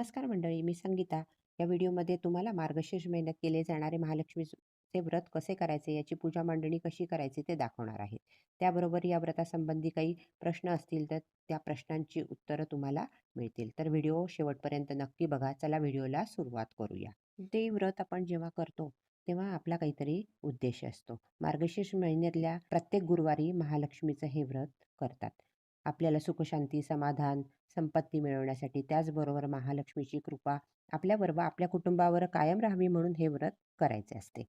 नमस्कार मंडळी, मी संगीता. या व्हिडिओमध्ये तुम्हाला मार्गशीर्ष महिन्यात केले जाणारे महालक्ष्मीचे व्रत कसे करायचे, याची पूजा मांडणी कशी करायची ते दाखवणार आहे. त्याबरोबर या व्रतासंबंधी काही प्रश्न असतील तर त्या प्रश्नांची उत्तरं तुम्हाला मिळतील. तर व्हिडिओ शेवटपर्यंत नक्की बघा. चला व्हिडिओला सुरुवात करूया. ते व्रत आपण जेव्हा करतो तेव्हा आपला काहीतरी उद्देश असतो. मार्गशीर्ष महिन्यातल्या प्रत्येक गुरुवारी महालक्ष्मीचं हे व्रत करतात. आपल्याला सुखशांती, समाधान, संपत्ती मिळवण्यासाठी त्याचबरोबर महालक्ष्मीची कृपा आपल्यावर व आपल्या कुटुंबावर कायम राहावी म्हणून हे व्रत करायचे असते.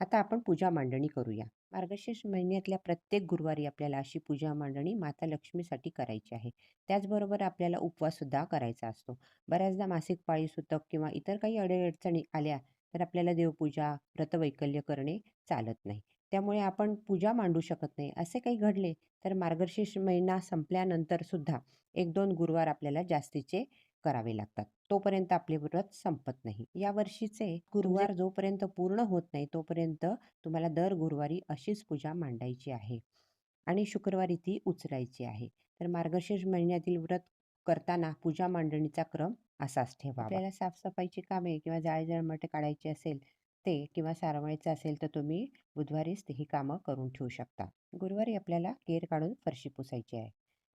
आता आपण पूजा मांडणी करूया. मार्गशीर्ष महिन्यातल्या प्रत्येक गुरुवारी आपल्याला अशी पूजा मांडणी माता लक्ष्मीसाठी करायची आहे. त्याचबरोबर आपल्याला उपवाससुद्धा करायचा असतो. बऱ्याचदा मासिक पाळी, सुतक किंवा इतर काही अडीअडचणी आल्या तर आपल्याला देवपूजा, व्रतवैकल्य करणे चालत नाही. त्यामुळे आपण पूजा मांडू शकत नाही. असे काही घडले तर मार्गशीर्ष महिना संपल्यानंतर सुद्धा एक दोन गुरुवार आपल्याला जास्तीचे करावे लागतात. तोपर्यंत आपले व्रत संपत नाही. या वर्षीचे गुरुवार जोपर्यंत पूर्ण होत नाही तोपर्यंत तुम्हाला दर गुरुवारी अशीच पूजा मांडायची आहे आणि शुक्रवारी ती उचलायची आहे. तर मार्गशीर्ष महिन्यातील व्रत करताना पूजा मांडणीचा क्रम असाच ठेवावा. आपल्याला साफसफाईची कामे किंवा जाळी-जळमाट काढायची असेल ते किंवा सारवायचं असेल तर तुम्ही बुधवारीच ही कामं करून ठेवू शकता. गुरुवारी आपल्याला केर काढून फरशी पुसायची आहे.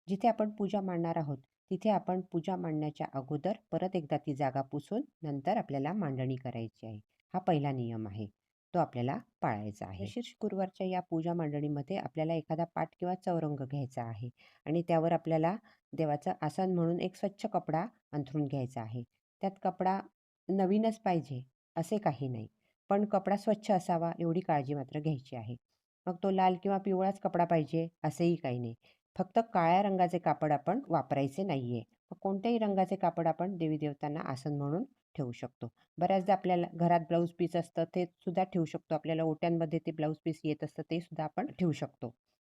जिथे आपण पूजा मांडणार आहोत तिथे आपण पूजा मांडण्याच्या अगोदर परत एकदा ती जागा पुसून नंतर आपल्याला मांडणी करायची आहे. हा पहिला नियम आहे. तो आपल्याला पाळायचा आहे. शीर्ष गुरुवारच्या या पूजा मांडणीमध्ये आपल्याला एखादा पाट किंवा चौरंग घ्यायचा आहे आणि त्यावर आपल्याला देवाचं आसन म्हणून एक स्वच्छ कपडा अंथरून घ्यायचा आहे. त्यात कपडा नवीनच पाहिजे असे काही नाही. पण कपडा स्वच्छ असावा एवढी काळजी मात्र घ्यायची आहे. मग तो लाल किंवा पिवळाच कपडा पाहिजे असेही काही नाही. फक्त काळ्या रंगाचे कापड आपण वापरायचे नाही आहे मग कोणत्याही रंगाचे कापड आपण देवी-देवतांना आसन म्हणून ठेवू शकतो. बऱ्याचदा आपल्याला घरात ब्लाऊज पीस असतं ते सुद्धा ठेवू शकतो. आपल्याला ओट्यांमध्ये ते ब्लाऊज पीस येत असतं ते सुद्धा आपण ठेवू शकतो.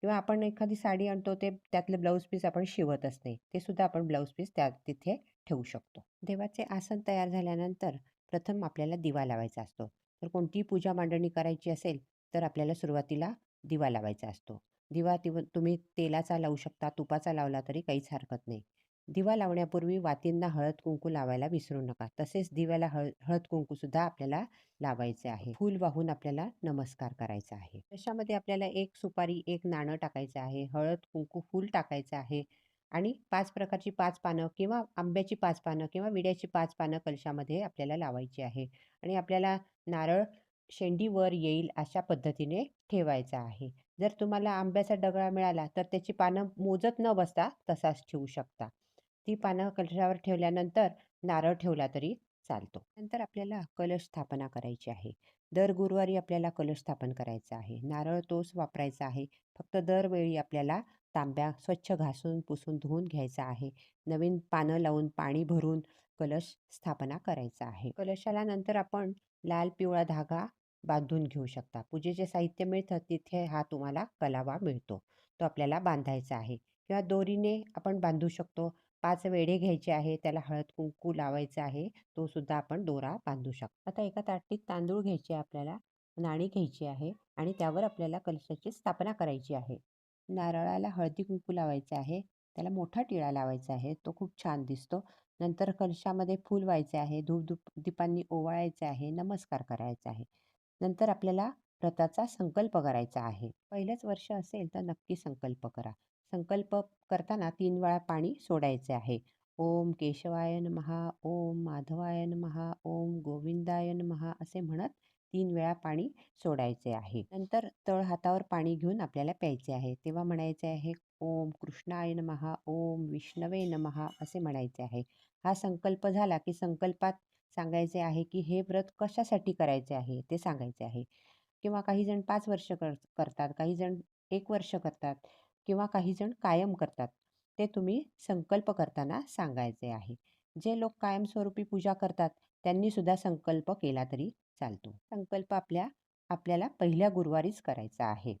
किंवा आपण एखादी साडी आणतो ते त्यातले ब्लाऊज पीस आपण शिवत असते ते सुद्धा आपण ब्लाऊज पीस त्या तिथे ठेवू शकतो. देवाचे आसन तयार झाल्यानंतर प्रथम आपल्याला दिवा लावायचा असतो. तर कोणतीही पूजा मांडणी करायची असेल तर आपल्याला सुरुवातीला दिवा लावायचा असतो. दिवा तुम्ही तेलाचा लावू शकता, तुपाचा लावला तरी काहीच हरकत नाही. दिवा लावण्यापूर्वी वातींना हळद-कुंकू लावायला विसरू नका. तसेच दिव्याला हळ हळद कुंकूसुद्धा आपल्याला लावायचे आहे. फूल वाहून आपल्याला नमस्कार करायचा आहे. त्याच्यामध्ये आपल्याला एक सुपारी, एक नाणं टाकायचं आहे. हळद-कुंकू, फूल टाकायचं आहे आणि पाच प्रकारची पाच पानं किंवा आंब्याची पाच पानं किंवा विड्याची पाच पानं कलशामध्ये आपल्याला लावायची आहे आणि आपल्याला नारळ शेंडीवर येईल अशा पद्धतीने ठेवायचा आहे. जर तुम्हाला आंब्याचा डगळा मिळाला तर त्याची पानं मोजत न बसता तसाच ठेवू शकता. ती पानं कलशावर ठेवल्यानंतर नारळ ठेवला तरी चालतो. नंतर आपल्याला कलश स्थापना करायची आहे. दर गुरुवारी आपल्याला कलश स्थापन करायचा आहे. नारळ तोच वापरायचा आहे. फक्त दरवेळी आपल्याला तांब्या स्वच्छ घासून, पुसून, धुवून घ्यायचा आहे. नवीन पानं लावून, पाणी भरून कलश स्थापना करायचा आहे. कलशाला नंतर आपण लाल पिवळा धागा बांधून घेऊ शकता. पूजेचे साहित्य मिळतं तिथे हा तुम्हाला कलावा मिळतो. तो आपल्याला बांधायचा आहे किंवा दोरीने आपण बांधू शकतो. पाच वेढे घ्यायचे आहे. त्याला हळद-कुंकू लावायचं आहे. तो सुद्धा आपण दोरा बांधू शकतो. आता एका ताटीत तांदूळ घ्यायचे आपल्याला, नाणी घ्यायची आहे आणि त्यावर आपल्याला कलशाची स्थापना करायची आहे. नारळाला हळदी-कुंकू लावायचे आहे. त्याला मोठा टिळा लावायचा आहे. तो खूप छान दिसतो. नंतर कलशामध्ये फूल व्हायचे आहे. धूप दीपांनी ओवाळायचे आहे. नमस्कार करायचा आहे. नंतर आपल्याला व्रताचा संकल्प करायचा आहे. पहिलंच वर्ष असेल तर नक्की संकल्प करा. संकल्प करताना तीन वेळा पाणी सोडायचे आहे. ओम केशवायन महा ओम माधवायन महा ओम गोविंदायन महा असे म्हणत तीन वेळा पाणी सोडायचे आहे. नंतर तळ हातावर पाणी घेऊन आपल्याला प्यायचे आहे. तेव्हा म्हणायचे आहे ओम कृष्णाय नमहा ओम विष्णवे नमहा असे म्हणायचे आहे. हा संकल्प झाला की संकल्पात सांगायचे आहे की हे व्रत कशासाठी करायचे आहे ते सांगायचे आहे. किंवा काही जण पाच वर्ष कर करतात, काही जण एक वर्ष करतात किंवा काही जण कायम करतात. ते तुम्ही संकल्प करताना सांगायचे आहे. जे लोक कायमस्वरूपी पूजा करतात त्यांनी सुद्धा संकल्प केला तरी चालतो. संकल्प आपल्या आपल्याला पहिल्या गुरुवारीच करायचा आहे.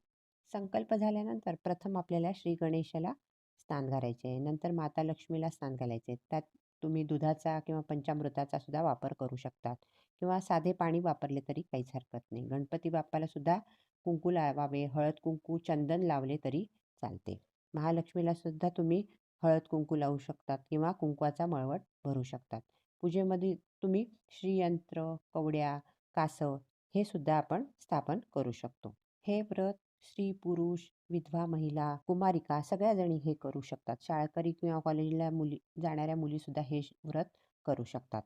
संकल्प झाल्यानंतर प्रथम आपल्याला श्री गणेशाला स्नान घालायचे आहे. नंतर माता लक्ष्मीला स्नान घालायचे त्यात तुम्ही दुधाचा किंवा पंचामृताचा सुद्धा वापर करू शकतात किंवा साधे पाणी वापरले तरी काहीच हरकत नाही. गणपती बाप्पाला सुद्धा कुंकू लावावे, हळद-कुंकू, चंदन लावले तरी चालते. महालक्ष्मीला सुद्धा तुम्ही हळद-कुंकू लावू शकतात किंवा कुंकवाचा मळवट भरू शकतात. पूजेमध्ये तुम्ही श्रीयंत्र कवड्या कासव हे सुद्धा आपण स्थापन करू शकतो. हे व्रत स्त्री पुरुष विधवा महिला कुमारिका सगळ्या जणी हे करू शकतात. शाळकरी किंवा कॉलेजला मुली जाणाऱ्या मुलीसुद्धा हे व्रत करू शकतात.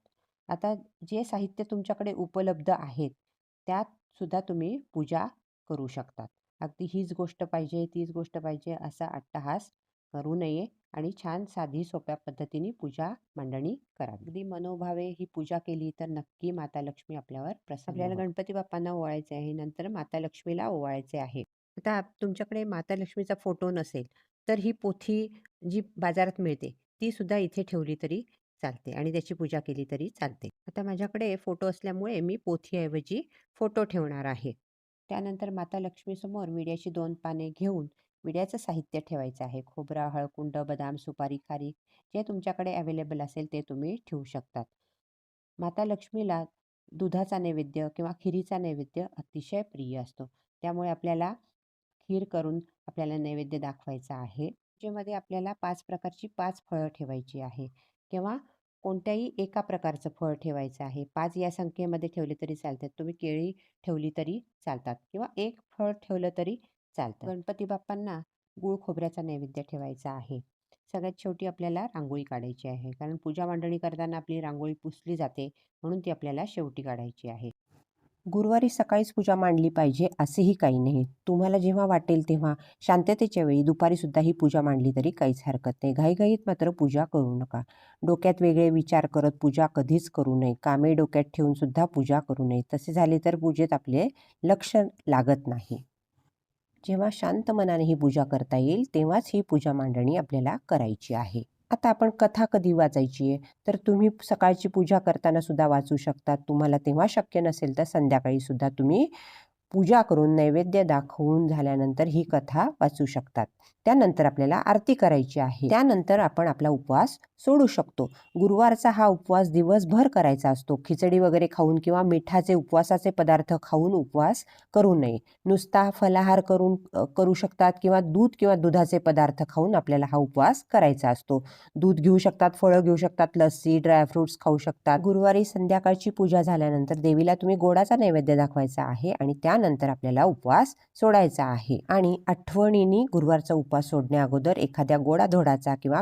आता जे साहित्य तुमच्याकडे उपलब्ध आहेत त्यात सुद्धा तुम्ही पूजा करू शकतात. अगदी हीच गोष्ट पाहिजे तीच गोष्ट पाहिजे असा अट्टहास करू नये. आणि छान साधी सोप्या पद्धतीने पूजा मांडणी करावी. अगदी मनोभावे ही पूजा केली तर नक्की माता लक्ष्मी आपल्यावर प्रसन्न आपल्याला. गणपती बाप्पांना ओवाळायचे आहे नंतर माता लक्ष्मीला ओवाळायचे आहे. आता तुमच्याकडे माता लक्ष्मीचा फोटो नसेल तर ही पोथी जी बाजारात मिळते ती सुद्धा इथे ठेवली तरी चालते आणि त्याची पूजा केली तरी चालते. आता माझ्याकडे फोटो असल्यामुळे मी पोथीऐवजी फोटो ठेवणार आहे. त्यानंतर माता लक्ष्मीसमोर विड्याची दोन पाने घेऊन विड्याचं साहित्य ठेवायचं आहे. खोबरा हळकुंड बदाम सुपारी खारी जे तुमच्याकडे अवेलेबल असेल ते तुम्ही ठेवू शकतात. माता लक्ष्मीला दुधाचा नैवेद्य किंवा खिरीचा नैवेद्य अतिशय प्रिय असतो. त्यामुळे आपल्याला खीर करून आपल्याला नैवेद्य दाखवायचा आहे. पूजेमध्ये आपल्याला पाच प्रकारची पाच फळं ठेवायची आहे किंवा कोणत्याही एका प्रकारचं फळ ठेवायचं आहे. पाच या संख्येमध्ये ठेवले तरी चालतात. तुम्ही केळी ठेवली तरी चालतात किंवा एक फळ ठेवलं तरी चालतं. गणपती बाप्पांना गुळ खोबऱ्याचा नैवेद्य ठेवायचा आहे. सगळ्यात शेवटी आपल्याला रांगोळी काढायची आहे. कारण पूजा मांडणी करताना आपली रांगोळी पुसली जाते म्हणून ती आपल्याला शेवटी काढायची आहे. गुरुवारी सकाळीच पूजा मांडली पाहिजे असेही काही नाही. तुम्हाला जेव्हा वाटेल तेव्हा शांततेच्या वेळी दुपारी सुद्धा ही पूजा मांडली तरी काहीच हरकत नाही. घाईघाईत मात्र पूजा करू नका. डोक्यात वेगळे विचार करत पूजा कधीच करू नये. कामे डोक्यात ठेवून सुद्धा पूजा करू नये. तसे झाले तर पूजेत आपले लक्ष लागत नाही. जेव्हा शांत मनाने ही पूजा करता येईल तेव्हाच ही पूजा मांडणी आपल्याला करायची आहे. आता आपण कथा कधी वाचायची आहे? तर तुम्ही सकाळची पूजा करताना सुद्धा वाचू शकता. तुम्हाला तेव्हा शक्य नसेल तर संध्याकाळी सुद्धा तुम्ही पूजा करून नैवेद्य दाखवून झाल्यानंतर ही कथा वाचू शकतात. त्यानंतर आपल्याला आरती करायची आहे. त्यानंतर आपण आपला उपवास सोडू शकतो. गुरुवारचा हा उपवास दिवसभर करायचा असतो. खिचडी वगैरे खाऊन किंवा मिठाचे उपवासाचे पदार्थ खाऊन उपवास करू नये. नुसता फलाहार करून करू शकतात किंवा दूध किंवा दुधाचे पदार्थ खाऊन आपल्याला हा उपवास करायचा असतो. दूध घेऊ शकतात फळं घेऊ शकतात लस्सी ड्रायफ्रुट्स खाऊ शकतात. गुरुवारी संध्याकाळची पूजा झाल्यानंतर देवीला तुम्ही गोडाचा नैवेद्य दाखवायचा आहे आणि त्यानंतर आपल्याला उपवास सोडायचा आहे. आणि आठवणीने गुरुवारचा उपवास सोडण्या अगोदर एखाद्या गोडाधोडाचा किंवा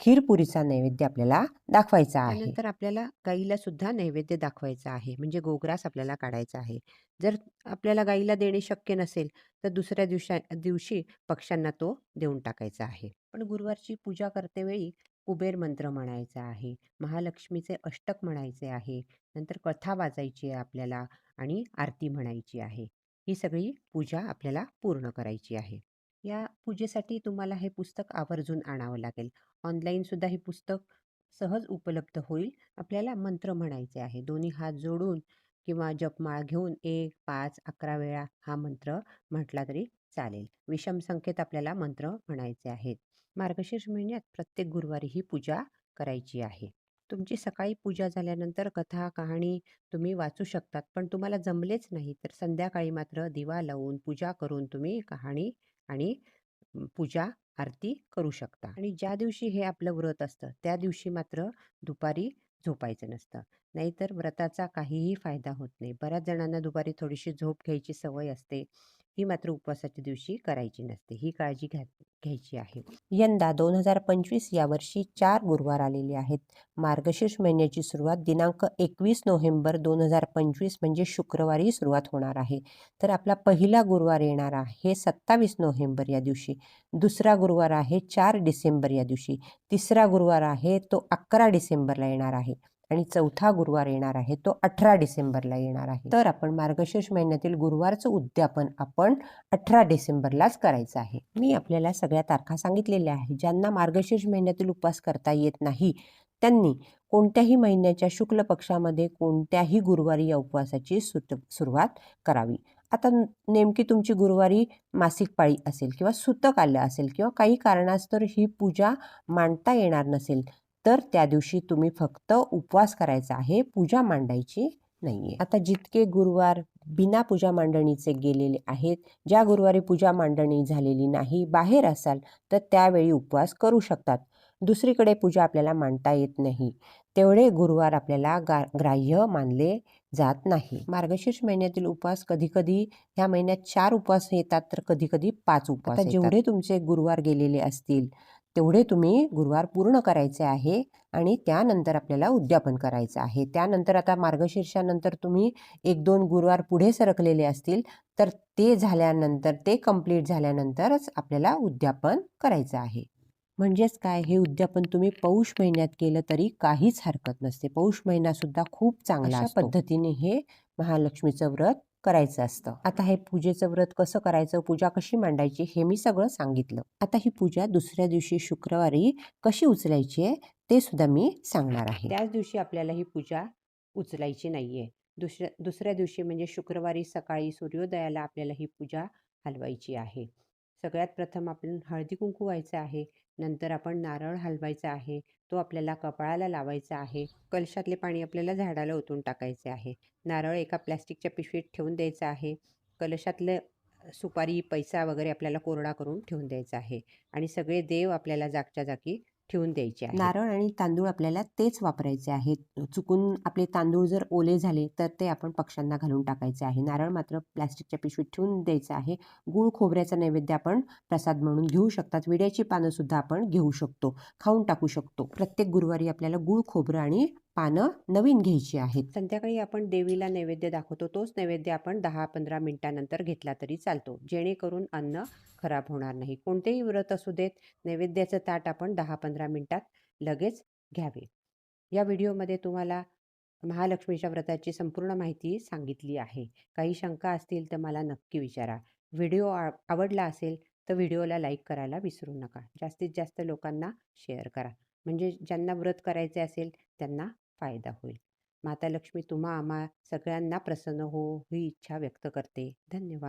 खीरपुरीचा नैवेद्य आपल्याला दाखवायचा आहे. त्यानंतर आपल्याला गाईला सुद्धा नैवेद्य दाखवायचा आहे. म्हणजे गोग्रास आपल्याला काढायचा आहे. जर आपल्याला गाईला देणे शक्य नसेल तर दुसऱ्या दिवशा दिवशी पक्ष्यांना तो देऊन टाकायचा आहे. पण गुरुवारची पूजा करतेवेळी कुबेर मंत्र म्हणायचा आहे. महालक्ष्मीचे अष्टक म्हणायचे आहे. नंतर कथा वाचायची आहे आपल्याला आणि आरती म्हणायची आहे. ही सगळी पूजा आपल्याला पूर्ण करायची आहे. या पूजेसाठी तुम्हाला हे पुस्तक आवर्जून आणावं लागेल. ऑनलाईनसुद्धा हे पुस्तक सहज उपलब्ध होईल. आपल्याला मंत्र म्हणायचे आहे. दोन्ही हात जोडून किंवा जपमाळ घेऊन एक पाच अकरा वेळा हा मंत्र म्हटला तरी चालेल. विषम संख्येत आपल्याला मंत्र म्हणायचे आहेत. मार्गशीर्ष महिन्यात प्रत्येक गुरुवारी ही पूजा करायची आहे. तुमची सकाळी पूजा झाल्यानंतर कथा कहाणी तुम्ही वाचू शकतात पण तुम्हाला जमलेच नाही. तर संध्याकाळी मात्र दिवा लावून पूजा करून तुम्ही कहाणी आणि पूजा आरती करू शकता. आणि ज्या दिवशी हे आपलं व्रत असतं त्या दिवशी मात्र दुपारी झोपायचं नसतं. नाहीतर व्रताचा काहीही फायदा होत नाही. बऱ्याच जणांना दुपारी थोडीशी झोप घ्यायची सवय असते. ही मात्र उपवासाच्या दिवशी करायची नसते ही काळजी घ्या घ्यायची आहे. यंदा दोन हजार पंचवीस या वर्षी चार गुरुवार आलेले आहेत. मार्गशीर्ष महिन्याची सुरुवात दिनांक एकवीस नोव्हेंबर दोन हजार पंचवीस म्हणजे शुक्रवारी सुरुवात होणार आहे. तर आपला पहिला गुरुवार येणार आहे सत्तावीस नोव्हेंबर या दिवशी. दुसरा गुरुवार आहे चार डिसेंबर या दिवशी. तिसरा गुरुवार आहे तो अकरा डिसेंबरला येणार आहे. आणि चौथा गुरुवार येणार आहे तो अठरा डिसेंबरला येणार आहे. तर आपण मार्गशीर्ष महिन्यातील गुरुवारचं उद्यापन आपण अठरा डिसेंबरलाच करायचं आहे. मी आपल्याला सगळ्या तारखा सांगितलेल्या आहे ज्यांना मार्गशीर्ष महिन्यातील उपवास करता येत नाही त्यांनी कोणत्याही महिन्याच्या शुक्ल पक्षामध्ये कोणत्याही गुरुवारी या उपवासाची सुत सुरुवात करावी. आता नेमकी तुमची गुरुवारी मासिक पाळी असेल किंवा सुतक आलं असेल किंवा काही कारणास्तव ही पूजा मांडता येणार नसेल तर त्या दिवशी तुम्ही फक्त उपवास करायचा आहे पूजा मांडायची नाहीये. आता जितके गुरुवार बिना पूजा मांडणीचे गेलेले आहेत ज्या गुरुवारी पूजा मांडणी झालेली नाही बाहेर असाल तर त्यावेळी उपवास करू शकतात. दुसरीकडे पूजा आपल्याला मांडता येत नाही. तेवढे गुरुवार आपल्याला गा ग्राह्य मानले जात नाही. मार्गशीर्ष महिन्यातील उपवास कधीकधी ह्या महिन्यात चार उपवास येतात तर कधीकधी पाच उपवास जेवढे तुमचे गुरुवार गेलेले असतील तेवढे तुम्ही गुरुवार पूर्ण करायचे आहे आणि त्यानंतर आपल्याला उद्यापन करायचं आहे. त्यानंतर आता मार्गशीर्षानंतर तुम्ही एक दोन गुरुवार पुढे सरकलेले असतील तर ते झाल्यानंतर ते कंप्लीट झाल्यानंतरच आपल्याला उद्यापन करायचं आहे. म्हणजेच काय? हे उद्यापन तुम्ही पौष महिन्यात केलं तरी काहीच हरकत नसते. पौष महिना सुद्धा खूप चांगला पद्धतीने हे महालक्ष्मीचं व्रत करायचं असतं. आता हे पूजेचं व्रत कसं करायचं? पूजा कशी मांडायची? हे मी सगळं सांगितलं. आता ही पूजा दुसऱ्या दिवशी शुक्रवारी कशी उचलायची आहे? ते सुद्धा मी सांगणार आहे. त्याच दिवशी आपल्याला ही पूजा उचलायची नाहीये. दुसऱ्या दुसऱ्या दिवशी म्हणजे शुक्रवारी सकाळी सूर्योदयाला आपल्याला ही पूजा हलवायची आहे. सगळ्यात प्रथम आपण हळदी कुंकू व्हायचं आहे. नंतर आपण नारळ हलवायचा आहे तो आपल्याला कपाळाला लावायचा आहे कलशातले पाणी आपल्याला झाडाला ओतून टाकायचे आहे. नारळ एका प्लॅस्टिकच्या पिशवीत ठेवून द्यायचा आहे. कलशातलं सुपारी पैसा वगैरे आपल्याला कोरडा करून ठेवून द्यायचा आहे. आणि सगळे देव आपल्याला जागच्या जागी ठेवून द्यायचे आहे नारळ आणि तांदूळ आपल्याला तेच वापरायचे आहेत. चुकून आपले तांदूळ जर ओले झाले तर ते आपण पक्ष्यांना घालून टाकायचे आहे. नारळ मात्र प्लॅस्टिकच्या पिशवीत ठेवून द्यायचं आहे. गुळ खोबऱ्याचा नैवेद्य आपण प्रसाद म्हणून घेऊ शकतात. विड्याची पानं सुद्धा आपण घेऊ शकतो खाऊन टाकू शकतो. प्रत्येक गुरुवारी आपल्याला गूळ खोबरं आणि पानं नवीन घ्यायची आहेत. संध्याकाळी आपण देवीला नैवेद्य दाखवतो. तोच नैवेद्य आपण दहा पंधरा मिनिटानंतर घेतला तरी चालतो. जेणेकरून अन्न खराब होणार नाही. कोणतेही व्रत असू देत नैवेद्याचं ताट आपण दहा पंधरा मिनिटात लगेच घ्यावे. या व्हिडिओमध्ये तुम्हाला महालक्ष्मीच्या व्रताची संपूर्ण माहिती सांगितली आहे. काही शंका असतील तर मला नक्की विचारा. व्हिडिओ आ आवडला असेल तर व्हिडिओला लाईक करायला विसरू नका. जास्तीत जास्त लोकांना शेअर करा. म्हणजे ज्यांना व्रत करायचे असेल त्यांना फायदा होईल. माता लक्ष्मी तुम्हा आम्हा सगळ्यांना प्रसन्न हो ही इच्छा व्यक्त करते. धन्यवाद.